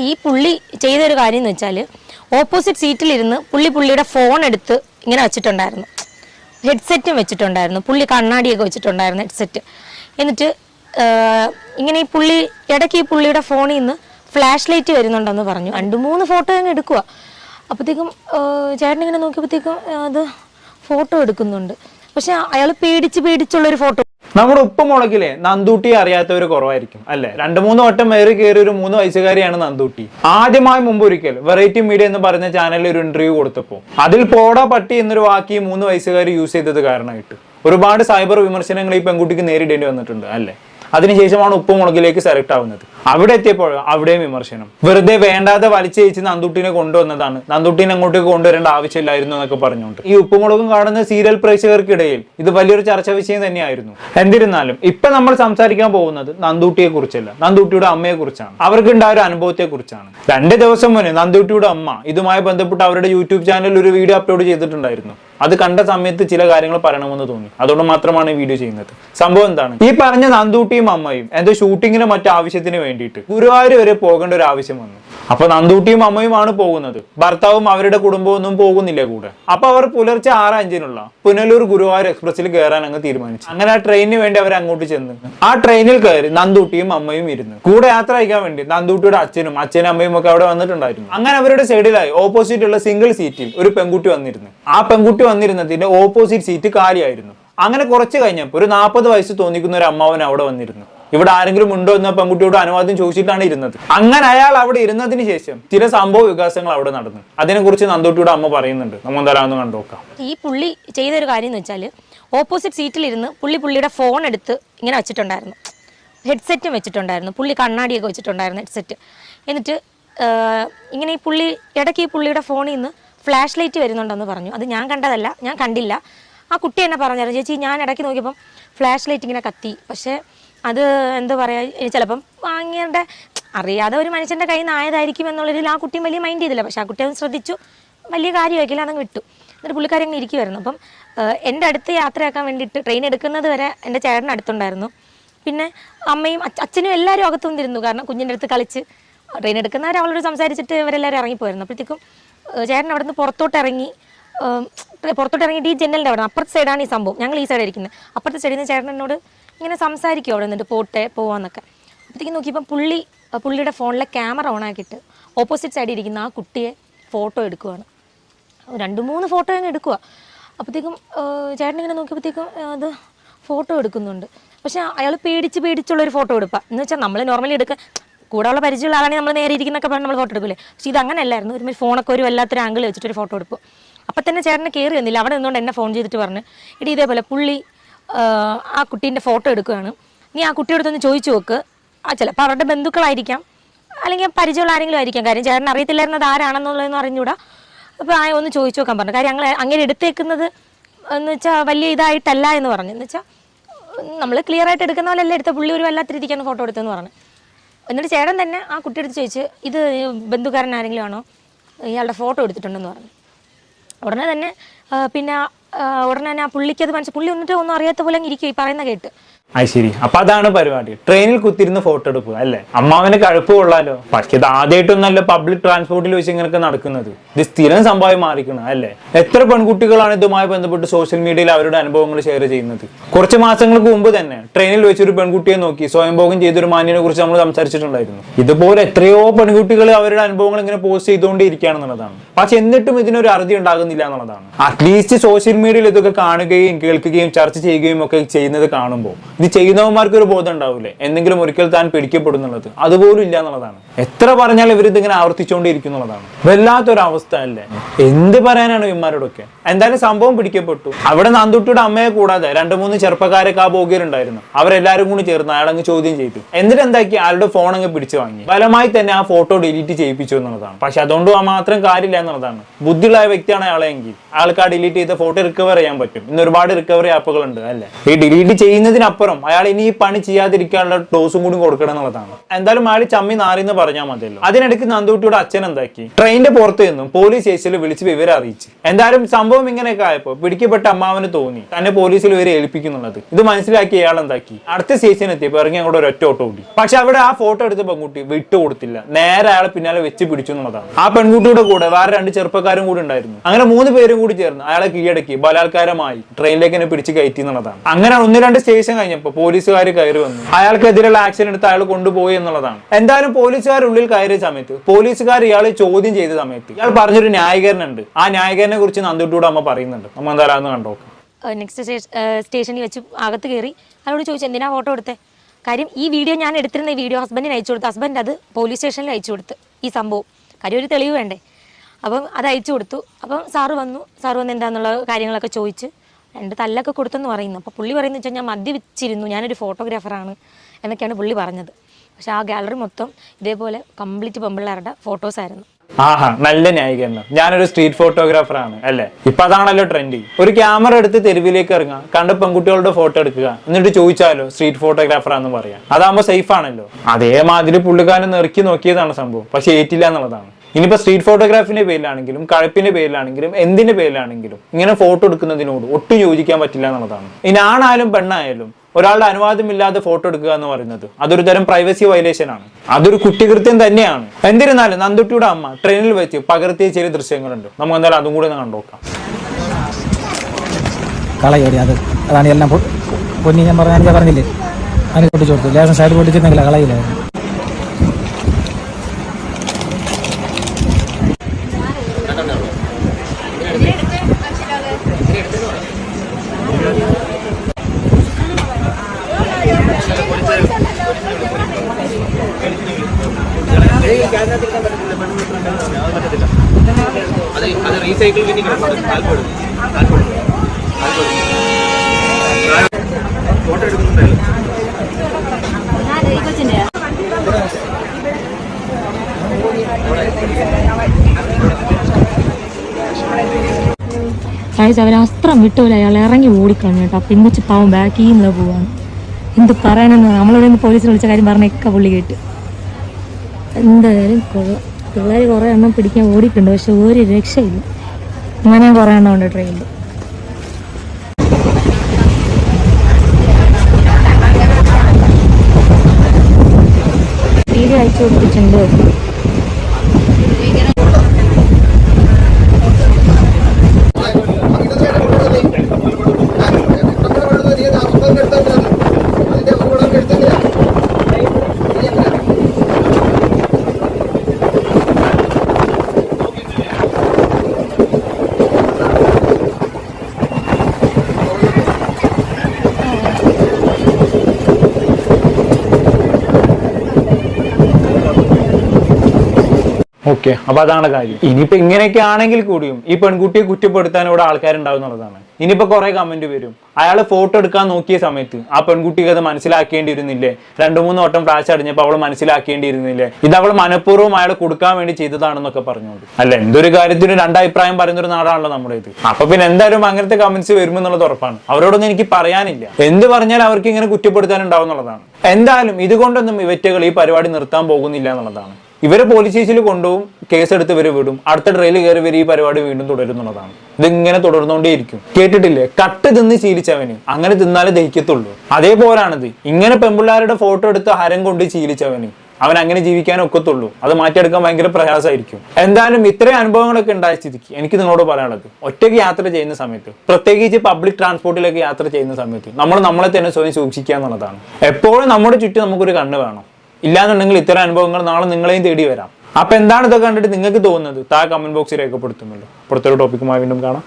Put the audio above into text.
ഈ പുള്ളി ചെയ്തൊരു കാര്യം എന്ന് വെച്ചാൽ ഓപ്പോസിറ്റ് സീറ്റിലിരുന്ന് പുള്ളി പുള്ളിയുടെ ഫോൺ എടുത്ത് ഇങ്ങനെ വെച്ചിട്ടുണ്ടായിരുന്നു. ഹെഡ്സെറ്റും വെച്ചിട്ടുണ്ടായിരുന്നു. പുള്ളി കണ്ണാടിയൊക്കെ വെച്ചിട്ടുണ്ടായിരുന്നു ഹെഡ്സെറ്റ് എന്നിട്ട് ഇങ്ങനെ ഈ പുള്ളി ഇടയ്ക്ക് ഈ പുള്ളിയുടെ ഫോണിൽ നിന്ന് ഫ്ലാഷ് ലൈറ്റ് വരുന്നുണ്ടെന്ന് പറഞ്ഞു. രണ്ട് മൂന്ന് ഫോട്ടോ അങ്ങ് എടുക്കുക അപ്പോഴത്തേക്കും ചേട്ടനിങ്ങനെ നോക്കിയപ്പോഴത്തേക്കും അത് ഫോട്ടോ എടുക്കുന്നുണ്ട്. പക്ഷെ അയാൾ പേടിച്ച് പേടിച്ചുള്ളൊരു ഫോട്ടോ. നമ്മുടെ ഉപ്പ് ഉപ്പുമുളകിലെ നന്ദൂട്ടി അറിയാത്തവർ കുറവായിരിക്കും അല്ലെ? രണ്ട് മൂന്ന് വട്ടം വേറെ കയറി ഒരു മൂന്ന് വയസ്സുകാരിയാണ് നന്ദൂട്ടി. ആദ്യമായി മുമ്പ് ഒരിക്കൽ വെറൈറ്റി മീഡിയ എന്ന് പറഞ്ഞ ചാനലിൽ ഒരു ഇന്റർവ്യൂ കൊടുത്തപ്പോൾ അതിൽ പോടാ പട്ടി എന്നൊരു വാക്കി മൂന്ന് വയസ്സുകാരി യൂസ് ചെയ്തത് കാരണമായിട്ട്. ഒരുപാട് സൈബർ വിമർശനങ്ങൾ ഈ പെൺകുട്ടിക്ക് നേരിടേണ്ടി വന്നിട്ടുണ്ട് അല്ലെ? അതിനുശേഷമാണ് ഉപ്പ് മുളകിലേക്ക് സെലക്ട് ആവുന്നത്. അവിടെ എത്തിയപ്പോൾ അവിടെയും വിമർശനം. വെറുതെ വേണ്ടാതെ വലിച്ചയച്ച് നന്ദുട്ടിനെ കൊണ്ടുവന്നതാണ്. നന്ദുട്ടിനെ അങ്ങോട്ടേക്ക് കൊണ്ടുവരേണ്ട ആവശ്യമില്ലായിരുന്നു എന്നൊക്കെ പറഞ്ഞുകൊണ്ട്. ഈ ഉപ്പുമുളകും കാണുന്ന സീരിയൽ പ്രേക്ഷകർക്കിടയിൽ ഇത് വലിയൊരു ചർച്ചാ വിഷയം തന്നെയായിരുന്നു. എന്നിരുന്നാലും ഇപ്പൊ നമ്മൾ സംസാരിക്കാൻ പോകുന്നത് നന്ദൂട്ടിയെ കുറിച്ചല്ല നന്ദൂട്ടിയുടെ അമ്മയെ കുറിച്ചാണ് അവർക്ക് ഉണ്ടായ ഒരു അനുഭവത്തെ കുറിച്ചാണ് രണ്ട് ദിവസം മുന്നേ നന്ദൂട്ടിയുടെ അമ്മ ഇതുമായി ബന്ധപ്പെട്ട് അവരുടെ യൂട്യൂബ് ചാനലിൽ ഒരു വീഡിയോ അപ്ലോഡ് ചെയ്തിട്ടുണ്ടായിരുന്നു. അത് കണ്ട സമയത്ത് ചില കാര്യങ്ങൾ പറയണമെന്ന് തോന്നി. അതുകൊണ്ട് മാത്രമാണ് ഈ വീഡിയോ ചെയ്യുന്നത്. സംഭവം എന്താണ്? ഈ പറഞ്ഞ നന്ദൂട്ടിയും അമ്മയും എന്തോ ഷൂട്ടിങ്ങിന് മറ്റു ആവശ്യത്തിന് വേണ്ടിയിട്ട്. ഗുരുവായൂർ വരെ പോകേണ്ട ഒരു ആവശ്യം വന്നു. അപ്പൊ നന്ദൂട്ടിയും അമ്മയുമാണ് പോകുന്നത്. ഭർത്താവും അവരുടെ കുടുംബവും ഒന്നും പോകുന്നില്ല കൂടെ. അപ്പൊ അവർ പുലർച്ചെ ആറ് അഞ്ചിനുള്ള പുനലൂർ ഗുരുവായൂർ എക്സ്പ്രസിൽ കയറാൻ അങ്ങ് തീരുമാനിച്ചു. അങ്ങനെ ആ ട്രെയിനിന് വേണ്ടി അവർ അങ്ങോട്ട് ചെന്ന്. ആ ട്രെയിനിൽ കയറി നന്ദൂട്ടിയും അമ്മയും ഇരുന്നു. കൂടെ യാത്ര അയക്കാൻ വേണ്ടി നന്ദൂട്ടിയുടെ അച്ഛനും അച്ഛനും അമ്മയും ഒക്കെ അവിടെ വന്നിട്ടുണ്ടായിരുന്നു. അങ്ങനെ അവരുടെ സൈഡിലായി ഓപ്പോസിറ്റ് ഉള്ള സിംഗിൾ സീറ്റിൽ ഒരു പെൺകുട്ടി വന്നിരുന്നു. ആ പെൺകുട്ടി വന്നിരുന്നതിന്റെ ഓപ്പോസിറ്റ് സീറ്റ് കാലിയായിരുന്നു. അങ്ങനെ കുറച്ച് കഴിഞ്ഞപ്പോൾ ഒരു നാൽപ്പത് വയസ്സ് തോന്നിക്കുന്ന ഒരു അമ്മാവൻ അവിടെ വന്നിരുന്നു. ഇവിടെ ആരെങ്കിലും ഉണ്ടോ എന്ന് പെൺകുട്ടിയോട് അനുവാദം ചോദിച്ചിട്ടാണ് ഇരുന്നത്. അങ്ങനെ അയാൾ അവിടെ ഇരുന്നതിന് ശേഷം ചില സംഭവ വികാസങ്ങൾ അവിടെ നടന്നു. അതിനെക്കുറിച്ച് നന്ദോട്ടിയുടെ അമ്മ പറയുന്നുണ്ട്. നമ്മൾ എന്തായാലും കണ്ടുനോക്കാം ഈ പുള്ളി ചെയ്ത ഒരു കാര്യം എന്ന് വെച്ചാൽ ഓപ്പോസിറ്റ് സീറ്റിലിരുന്ന് പുള്ളി പുള്ളിയുടെ ഫോൺ എടുത്ത് ഇങ്ങനെ വെച്ചിട്ടുണ്ടായിരുന്നു. ഹെഡ്സെറ്റും വെച്ചിട്ടുണ്ടായിരുന്നു. പുള്ളി കണ്ണാടിയൊക്കെ വെച്ചിട്ടുണ്ടായിരുന്നു ഹെഡ്സെറ്റ് എന്നിട്ട് ഇങ്ങനെ ഈ പുള്ളി ഇടയ്ക്ക് ഈ പുള്ളിയുടെ ഫോണിൽ നിന്ന് ഫ്ലാഷ് ലൈറ്റ് വരുന്നുണ്ടെന്ന് പറഞ്ഞു. അത് ഞാൻ കണ്ടതല്ല ഞാൻ കണ്ടില്ല. ആ കുട്ടി എന്നെ പറഞ്ഞായിരുന്നു ചേച്ചി ഞാൻ ഇടയ്ക്ക് നോക്കിയപ്പം ഫ്ലാഷ് ലൈറ്റ് ഇങ്ങനെ കത്തി. പക്ഷേ അത് എന്താ പറയുക ചിലപ്പം വാങ്ങിയവരുടെ അറിയാതെ ഒരു മനുഷ്യന്റെ കയ്യിൽ നിന്ന് ആയതായിരിക്കും എന്നുള്ളതിൽ ആ കുട്ടിയും വലിയ മൈൻഡ് ചെയ്തില്ല. പക്ഷെ ആ കുട്ടി അത് ശ്രദ്ധിച്ചു. വലിയ കാര്യമാക്കില്ല അതങ്ങ് വിട്ടു. എന്നിട്ട് പുള്ളിക്കാരി അങ്ങനെ ഇരിക്കുമായിരുന്നു അപ്പം എന്റെ അടുത്ത് യാത്രയാക്കാൻ വേണ്ടിയിട്ട് ട്രെയിൻ എടുക്കുന്നത് വരെ എന്റെ ചേട്ടൻ അടുത്തുണ്ടായിരുന്നു. പിന്നെ അമ്മയും അച്ഛനും എല്ലാവരും അകത്തു വന്നിരുന്നു കാരണം കുഞ്ഞിന്റെ അടുത്ത് കളിച്ച് ട്രെയിൻ എടുക്കുന്നവർ അവളോട് സംസാരിച്ചിട്ട് ഇവരെല്ലാവരും ഇറങ്ങിപ്പോയിരുന്നു. അപ്പോഴത്തേക്കും ചേട്ടൻ അവിടെ നിന്ന് പുറത്തോട്ട് ഇറങ്ങി പുറത്തോട്ട് ഇറങ്ങിയിട്ട് ഈ ജനലിന്റെ അവിടെ അപ്പുറത്തെ സൈഡാണ് ഈ സംഭവം. ഞങ്ങൾ ഈ സൈഡായിരിക്കുന്നത് അപ്പുറത്തെ സൈഡിൽ നിന്ന് ചേട്ടൻ എന്നോട് ഇങ്ങനെ സംസാരിക്കും അവിടെ നിന്നിട്ട് പോട്ടെ പോവാന്നൊക്കെ. അപ്പോഴത്തേക്ക് നോക്കിയപ്പം പുള്ളി പുള്ളിയുടെ ഫോണിലെ ക്യാമറ ഓൺ ആക്കിയിട്ട് ഓപ്പോസിറ്റ് സൈഡിൽ ഇരിക്കുന്ന ആ കുട്ടിയെ ഫോട്ടോ എടുക്കുവാണ്. രണ്ട് മൂന്ന് ഫോട്ടോ അങ്ങ് എടുക്കുക അപ്പോഴത്തേക്കും ചേട്ടൻ ഇങ്ങനെ നോക്കിയപ്പോഴത്തേക്കും അത് ഫോട്ടോ എടുക്കുന്നുണ്ട്. പക്ഷേ അയാൾ പേടിച്ച് പേടിച്ചുള്ളൊരു ഫോട്ടോ എടുപ്പാ. എന്ന് വെച്ചാൽ നമ്മൾ നോർമലി എടുക്കുക കൂടെയുള്ള പരിചയമുള്ള ആളാണെങ്കിൽ നമ്മൾ നേരെ ഇരിക്കുന്നൊക്കെ പറഞ്ഞ് നമ്മൾ ഫോട്ടോ എടുക്കില്ലേ പക്ഷേ ഇത് അങ്ങനെയല്ലായിരുന്നു ഒരു ഫോണൊക്കെ ഒരു വല്ലാത്തൊരു ആംഗിൾ വെച്ചിട്ടൊരു ഫോട്ടോ എടുപ്പ്. അപ്പം തന്നെ ചേട്ടനെ കയറി വന്നില്ല. അവിടെ നിന്നുകൊണ്ട് എന്നെ ഫോൺ ചെയ്തിട്ട് പറഞ്ഞ് ഇടി ഇതേപോലെ പുള്ളി ആ, കുട്ടീന്റെ ഫോട്ടോ എടുക്കുകയാണ്. നീ ആ കുട്ടിയോടത്തൊന്ന് ചോദിച്ചു നോക്ക്. ആ ചിലപ്പോൾ അവരുടെ ബന്ധുക്കളായിരിക്കാം. അല്ലെങ്കിൽ പരിചയമുള്ള ആരെങ്കിലും ആയിരിക്കാം. കാര്യം ചേട്ടൻ അറിയത്തില്ലായിരുന്നത് ആരാണെന്നുള്ളതെന്ന് അറിഞ്ഞൂടാ അപ്പോൾ ആ ഒന്ന് ചോദിച്ചു നോക്കാൻ പറഞ്ഞു. കാര്യം ഞങ്ങൾ അങ്ങനെ എടുത്തേക്കുന്നത് എന്ന് വെച്ചാൽ വലിയ ഇതായിട്ടല്ല എന്ന് പറഞ്ഞു. എന്ന് വെച്ചാൽ നമ്മൾ ക്ലിയർ ആയിട്ട് എടുക്കുന്ന പോലെ എല്ലാം എടുത്ത പുള്ളി ഒരു വല്ലാത്ത രീതിക്കാണ് ഫോട്ടോ എടുത്തതെന്ന് പറഞ്ഞു. എന്നിട്ട് ചേട്ടൻ തന്നെ ആ കുട്ടിയെടുത്ത് ചോദിച്ച് ഇത് ബന്ധുക്കാരൻ ആരെങ്കിലും ആണോ? ഇയാളുടെ ഫോട്ടോ എടുത്തിട്ടുണ്ടെന്ന് പറഞ്ഞു. ഉടനെ തന്നെ പിന്നെ ഉടനെ തന്നെ ആ പുള്ളിക്കത് മനസ്സിൽ പുള്ളി വന്നിട്ട് ഒന്നും അറിയാത്ത പോലെ ഇരിക്കും ഈ പറയുന്ന കേട്ട്. അത് ശരി. അപ്പൊ അതാണ് പരിപാടി. ട്രെയിനിൽ കുത്തിരുന്ന് ഫോട്ടോ എടുക്കുക അല്ലേ? അമ്മാവിന് കഴുപ്പ് കൊള്ളാലോ. പക്ഷെ ഇത് ആദ്യമായിട്ടൊന്നല്ല പബ്ലിക് ട്രാൻസ്പോർട്ടിൽ വെച്ച് ഇങ്ങനെയൊക്കെ നടക്കുന്നത്. ഇത് സ്ഥിരം സംഭവം മാറിക്കണം അല്ലേ? എത്ര പെൺകുട്ടികളാണ് ഇതുമായി ബന്ധപ്പെട്ട് സോഷ്യൽ മീഡിയയിൽ അവരുടെ അനുഭവങ്ങൾ ഷെയർ ചെയ്യുന്നത്? കുറച്ച് മാസങ്ങൾക്ക് മുമ്പ് തന്നെ ട്രെയിനിൽ വെച്ചൊരു പെൺകുട്ടിയെ നോക്കി സ്വയംഭോഗം ചെയ്തൊരു മാന്യനെ കുറിച്ച് നമ്മൾ സംസാരിച്ചിട്ടുണ്ടായിരുന്നു. ഇതുപോലെ എത്രയോ പെൺകുട്ടികൾ അവരുടെ അനുഭവങ്ങൾ ഇങ്ങനെ പോസ്റ്റ് ചെയ്തുകൊണ്ടിരിക്കുകയാണെന്നുള്ളതാണ് പക്ഷെ എന്നിട്ടും ഇതിനൊരു അറുതി ഉണ്ടാകുന്നില്ല എന്നുള്ളതാണ്. അറ്റ്ലീസ്റ്റ് സോഷ്യൽ മീഡിയയിൽ ഇതൊക്കെ കാണുകയും കേൾക്കുകയും ചർച്ച ചെയ്യുകയും ഒക്കെ ചെയ്യുന്നത് കാണുമ്പോൾ ഇത് ചെയ്യുന്നവന്മാർക്ക് ഒരു ബോധം ഉണ്ടാവില്ലേ എന്തെങ്കിലും ഒരിക്കൽ താൻ പിടിക്കപ്പെടുന്നുള്ളത്. അതുപോലും ഇല്ല എന്നുള്ളതാണ്. എത്ര പറഞ്ഞാലും ഇവരിത് ഇങ്ങനെ ആവർത്തിച്ചുകൊണ്ടിരിക്കും എന്നുള്ളതാണ്. വല്ലാത്തൊരവസ്ഥ അല്ലേ? എന്ത് പറയാനാണ് ഇവന്മാരോടൊക്കെ? എന്തായാലും സംഭവം പിടിക്കപ്പെട്ടു. അവിടെ നന്ദുട്ടിയുടെ അമ്മയെ കൂടാതെ രണ്ട് മൂന്ന് ചെറുപ്പക്കാരൊക്കെ ആ ബോഗിയിലുണ്ടായിരുന്നു അവരെല്ലാരും കൂടി ചേർന്ന് അയാളങ്ങ് ചോദ്യം ചെയ്തു. എന്നിട്ട് എന്താക്കി? അയാളുടെ ഫോൺ അങ്ങ് പിടിച്ചു വാങ്ങി. ഫലമായി തന്നെ ആ ഫോട്ടോ ഡിലീറ്റ് ചെയ്യിപ്പിച്ചു എന്നുള്ളതാണ്. പക്ഷെ അതുകൊണ്ട് ആ മാത്രം കാര്യമില്ല എന്നുള്ളതാണ്. ബുദ്ധിയുള്ള വ്യക്തിയാണ് അയാളെങ്കിൽ അയാൾക്ക് ആ ഡിലീറ്റ് ചെയ്ത ഫോട്ടോ റിക്കവർ ചെയ്യാൻ പറ്റും. ഇന്ന് ഒരുപാട് റിക്കവറി ആപ്പുകൾ ഉണ്ട് അല്ലേ? ഈ ഡിലീറ്റ് ചെയ്യുന്നതിനപ്പുറം അപ്പുറം അയാൾ ഇനി ഈ പണി ചെയ്യാതിരിക്കാനുള്ള ഡോസും കൂടി കൊടുക്കണം എന്നുള്ളതാണ്. എന്തായാലും അയാൾ ചമ്മി നാറിന്ന് പറഞ്ഞാൽ മതിയല്ലോ. അതിനിടയ്ക്ക് നന്ദൂട്ടിയുടെ അച്ഛൻ എന്താക്കി? ട്രെയിനിന്റെ പുറത്ത് നിന്നും പോലീസ് സ്റ്റേഷനിൽ വിളിച്ച് വിവരം അറിയിച്ചു. എന്തായാലും സംഭവം ഇങ്ങനെയൊക്കെ ആയപ്പോൾ പിടിക്കപ്പെട്ട അമ്മാവന് തോന്നി. തന്നെ പോലീസിൽ ഇവരെ ഏൽപ്പിക്കുന്നുള്ളത്. ഇത് മനസ്സിലാക്കി അയാൾ എന്താക്കി? അടുത്ത സ്റ്റേഷനിൽ എത്തിയപ്പോൾ ഇറങ്ങി അങ്ങോട്ട് ഒരു ഒറ്റ ഓട്ടോ ഓടി. പക്ഷെ അവിടെ ആ ഫോട്ടോ എടുത്ത പെൺകുട്ടി വിട്ടു കൊടുത്തില്ല. നേരെ അയാളെ പിന്നാലെ വെച്ച് പിടിച്ചു എന്നുള്ളതാണ്. ആ പെൺകുട്ടിയുടെ കൂടെ വേറെ രണ്ട് ചെറുപ്പക്കാരും കൂടി ഉണ്ടായിരുന്നു. അങ്ങനെ മൂന്ന് പേരും കൂടി ചേർന്ന് അയാളെ കീഴടക്കി ബലാത്കാരമായി ട്രെയിനിലേക്ക് തന്നെ പിടിച്ച് കയറ്റി എന്നുള്ളതാണ്. അങ്ങനെ ഒന്ന് രണ്ട് സ്റ്റേഷൻ കഴിഞ്ഞപ്പോൾ പോലീസുകാർ കയറി വന്നു. അയാൾക്കെതിരെയുള്ള ആക്ഷൻ എടുത്ത് അയാൾ കൊണ്ടുപോയി എന്നുള്ളതാണ്. എന്തായാലും പോലീസുകാർ ഉള്ളിൽ കയറിയ സമയത്ത് പോലീസുകാർ ഇയാളെ ചോദ്യം ചെയ്ത സമയത്ത് ഇയാൾ പറഞ്ഞൊരു ന്യായീകരണുണ്ട്. ആ ന്യായീകരനെ കുറിച്ച് നന്ദിട്ടൂടെ അമ്മ പറയുന്നുണ്ട്. നമ്മൾ എന്തായാലും കണ്ടോക്കാം നെക്സ്റ്റ് സ്റ്റേഷനിൽ വെച്ച് അകത്ത് കയറി അയാളോട് ചോദിച്ചു എന്തിനാ ഫോട്ടോ എടുത്തേ? കാര്യം ഈ വീഡിയോ ഞാൻ എടുത്തിരുന്ന ഈ വീഡിയോ ഹസ്ബൻഡിന് അയച്ചു കൊടുത്തു ഹസ്ബൻഡ് അത് പോലീസ് സ്റ്റേഷനിൽ അയച്ചു കൊടുത്ത് ഈ സംഭവം. കാര്യം ഒരു തെളിവ് വേണ്ടേ? അപ്പം അത് അയച്ചു കൊടുത്തു. അപ്പം സാറ് വന്നു. സാറ് വന്ന് എന്താന്നുള്ള കാര്യങ്ങളൊക്കെ ചോദിച്ച് രണ്ട് തല്ലൊക്കെ കൊടുത്തെന്ന് പറയുന്നു. അപ്പോൾ പുള്ളി പറയുന്നത് വെച്ചാൽ ഞാൻ മദ്യപിച്ചിരുന്നു ഞാനൊരു ഫോട്ടോഗ്രാഫറാണ് എന്നൊക്കെയാണ് പുള്ളി പറഞ്ഞത്. പക്ഷേ ആ ഗാലറി മൊത്തം ഇതേപോലെ കംപ്ലീറ്റ് പെമ്പിള്ളേരുടെ ഫോട്ടോസായിരുന്നു ആഹാ നല്ല ന്യായീകരണം ഞാനൊരു സ്ട്രീറ്റ് ഫോട്ടോഗ്രാഫർ ആണ് അല്ലേ? ഇപ്പൊ അതാണല്ലോ ട്രെൻഡ് ഒരു ക്യാമറ എടുത്ത് തെരുവിലേക്ക് ഇറങ്ങുക കണ്ട പെൺകുട്ടികളുടെ ഫോട്ടോ എടുക്കുക എന്നിട്ട് ചോദിച്ചാലോ സ്ട്രീറ്റ് ഫോട്ടോഗ്രാഫർ ആണെന്ന് പറയാം അതാകുമ്പോൾ സേഫ് ആണല്ലോ. അതേമാതിരി പുള്ളിക്കാരൻ നിറക്കി നോക്കിയതാണ് സംഭവം. പക്ഷെ ഏറ്റില്ല എന്നുള്ളതാണ്. ഇനിയിപ്പോ സ്ട്രീറ്റ് ഫോട്ടോഗ്രാഫിന്റെ പേരിലാണെങ്കിലും കഴപ്പിന്റെ പേരിലാണെങ്കിലും എന്തിന്റെ പേരിലാണെങ്കിലും ഇങ്ങനെ ഫോട്ടോ എടുക്കുന്നതിനോട് ഒട്ടും യോജിക്കാൻ പറ്റില്ല എന്നുള്ളതാണ്. ഇനി ആണായാലും പെണ്ണായാലും ഒരാളുടെ അനുവാദമില്ലാതെ ഫോട്ടോ എടുക്കുക എന്ന് പറയുന്നത് അതൊരു തരം പ്രൈവസി വയലേഷൻ ആണ്. അതൊരു കുറ്റകൃത്യം തന്നെയാണ്. എന്നിരുന്നാലും നന്ദുട്ടിയുടെ അമ്മ ട്രെയിനിൽ വെച്ച് പകർത്തിയ ചില ദൃശ്യങ്ങളുണ്ട്. നമുക്ക് എന്തായാലും അതും കൂടി ഒന്ന് കണ്ടോക്കാം കളയോടി അത് അതാണ് എല്ലാം പൊന്നി ഞാൻ പറഞ്ഞ ഞാൻ പറഞ്ഞില്ലേ? അതിനെ പൊട്ടിച്ചു കൊടുത്തു. ലേശം സൈഡ് പൊട്ടിച്ചിരുന്നെങ്കില കളയില്ലായിരുന്നു അത് അത് റീസൈക്കിൾ ബിന്നിൽ കിടക്കുന്നത് താൽപ്പര്യം താൽപ്പര്യം ഫോട്ടോ എടുക്കുന്നുണ്ടല്ലോ കഴിച്ച് അവർ അസ്ത്രം വിട്ടൂല അയാൾ ഇറങ്ങി ഓടിക്കളഞ്ഞു കേട്ടോ. പെങ്കുച്ച് പാവം ബാക്കിൽ നിന്ന് പോവാണ്. എന്ത് പറയാനെന്ന് നമ്മളിവിടെ നിന്ന് പോലീസിൽ വിളിച്ച കാര്യം പറഞ്ഞൊക്കെ പുള്ളി കേട്ട്. എന്തായാലും പിള്ളേർ കുറേ എണ്ണം പിടിക്കാൻ ഓടിയിട്ടുണ്ട് പക്ഷെ ഒരു രക്ഷയില്ല. അങ്ങനെ കുറേ എണ്ണം ഉണ്ട് ട്രെയിനിൽ വീഡിയോ അയച്ചു കൊടുത്തിട്ടുണ്ട്. ഓക്കെ അപ്പൊ അതാണ് കാര്യം. ഇനിയിപ്പോ ഇങ്ങനെയൊക്കെ ആണെങ്കിൽ കൂടിയും ഈ പെൺകുട്ടിയെ കുറ്റപ്പെടുത്താൻ ഇവിടെ ആൾക്കാരുണ്ടാവും എന്നുള്ളതാണ്. ഇനിയിപ്പോ കുറെ കമന്റ് വരും. അയാൾ ഫോട്ടോ എടുക്കാൻ നോക്കിയ സമയത്ത് ആ പെൺകുട്ടിക്ക് അത് മനസ്സിലാക്കേണ്ടിയിരുന്നില്ലേ? രണ്ടു മൂന്ന് വട്ടം ഫ്ലാഷ് അടിഞ്ഞപ്പോൾ അവൾ മനസ്സിലാക്കേണ്ടിയിരുന്നില്ലേ? ഇത് അവൾ മനഃപൂർവം അയാൾ കൊടുക്കാൻ വേണ്ടി ചെയ്തതാണെന്നൊക്കെ പറഞ്ഞുകൊണ്ട്. അല്ല എന്തൊരു കാര്യത്തിനും രണ്ടഭിപ്രായം പറയുന്ന ഒരു നാടാണല്ലോ നമ്മുടെ ഇത്. അപ്പൊ പിന്നെ എന്തായാലും അങ്ങനത്തെ കമന്റ്സ് വരുമെന്നുള്ളത് ഉറപ്പാണ്. അവരോടൊന്നും എനിക്ക് പറയാനില്ല. എന്ത് പറഞ്ഞാലും അവർക്ക് ഇങ്ങനെ കുറ്റപ്പെടുത്താൻ ഉണ്ടാവും എന്നുള്ളതാണ്. എന്തായാലും ഇതുകൊണ്ടൊന്നും ഇവറ്റകൾ ഈ പരിപാടി നിർത്താൻ പോകുന്നില്ല എന്നുള്ളതാണ്. ഇവരെ പോലീസ് സ്റ്റേഷനിൽ കൊണ്ടുപോകും കേസെടുത്ത് ഇവരെ വിടും. അടുത്ത ട്രെയിൽ കയറി ഇവർ ഈ പരിപാടി വീണ്ടും തുടരുന്നുള്ളതാണ്. ഇതിങ്ങനെ തുടർന്നുകൊണ്ടേയിരിക്കും. കേട്ടിട്ടില്ലേ? കട്ട് തിന്ന് ശീലിച്ചവന്. അങ്ങനെ തിന്നാലേ ദഹിക്കത്തുള്ളൂ. അതേപോലാണിത്. ഇങ്ങനെ പെമ്പിള്ളാരുടെ ഫോട്ടോ എടുത്ത് ഹരം കൊണ്ട് ശീലിച്ചവന്. അവൻ അങ്ങനെ ജീവിക്കാൻ ഒക്കത്തുള്ളൂ. അത് മാറ്റിയെടുക്കാൻ ഭയങ്കര പ്രയാസമായിരിക്കും. എന്തായാലും ഇത്രയും അനുഭവങ്ങളൊക്കെ ഉണ്ടായ സ്ഥിതിക്ക് എനിക്ക് നിങ്ങളോട് പറയാനുള്ളത്. ഒറ്റയ്ക്ക് യാത്ര ചെയ്യുന്ന സമയത്ത് പ്രത്യേകിച്ച് പബ്ലിക് ട്രാൻസ്പോർട്ടിലേക്ക് യാത്ര ചെയ്യുന്ന സമയത്ത് നമ്മൾ നമ്മളെ തന്നെ സ്വയം സൂക്ഷിക്കുക എന്നുള്ളതാണ്. എപ്പോഴും നമ്മുടെ ചുറ്റും നമുക്കൊരു കണ്ണ് വേണം. ഇല്ലാന്നുണ്ടെങ്കിൽ ഇത്തരം അനുഭവങ്ങൾ നാളെ നിങ്ങളെയും തേടി വരാം. അപ്പൊ എന്താണ് ഇതൊക്കെ കണ്ടിട്ട് നിങ്ങൾക്ക് തോന്നുന്നത്? താഴെ കമന്റ് ബോക്സിൽ രേഖപ്പെടുത്തുമല്ലോ. പുറത്തൊരു ടോപ്പിക്കുമായി വീണ്ടും കാണാം.